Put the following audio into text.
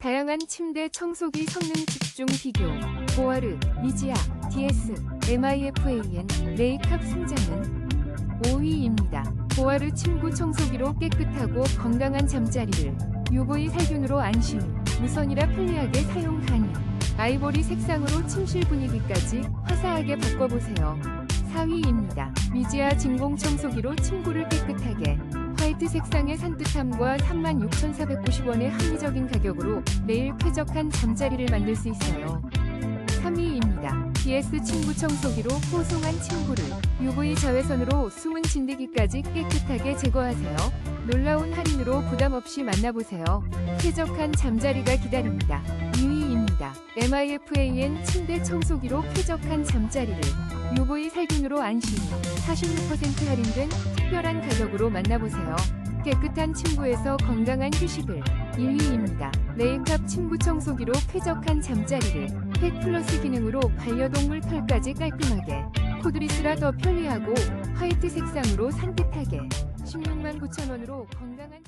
다양한 침대 청소기 성능 집중 비교. 보아르, 미지아, DS, MIFAN, 레이캅 승자는 5위입니다. 보아르 침구 청소기로 깨끗하고 건강한 잠자리를 UV 살균으로 안심, 무선이라 편리하게 사용 가능. 아이보리 색상으로 침실 분위기까지 화사하게 바꿔보세요. 4위입니다. 미지아 진공 청소기로 침구를 깨끗하게 색상의 산뜻함과 36,490원의 합리적인 가격으로 매일 쾌적한 잠자리를 만들 수 있어요. 3위입니다. DS 침구 청소기로 뽀송한 침구를 UV 자외선으로 숨은 진드기까지 깨끗하게 제거하세요. 놀라운 할인으로 부담 없이 만나보세요. 쾌적한 잠자리가 기다립니다. 2위입니다. MIFAN 침대 청소기로 쾌적한 잠자리를 UV 살균으로 안심 46% 할인된 특별한 가격으로 만나보세요. 깨끗한 침구에서 건강한 휴식을 1위입니다. 레이캅 침구 청소기로 쾌적한 잠자리를 펫 플러스 기능으로 반려동물 털까지 깔끔하게 코드리스라 더 편리하고 화이트 색상으로 산뜻하게 16만 9천 원으로 건강한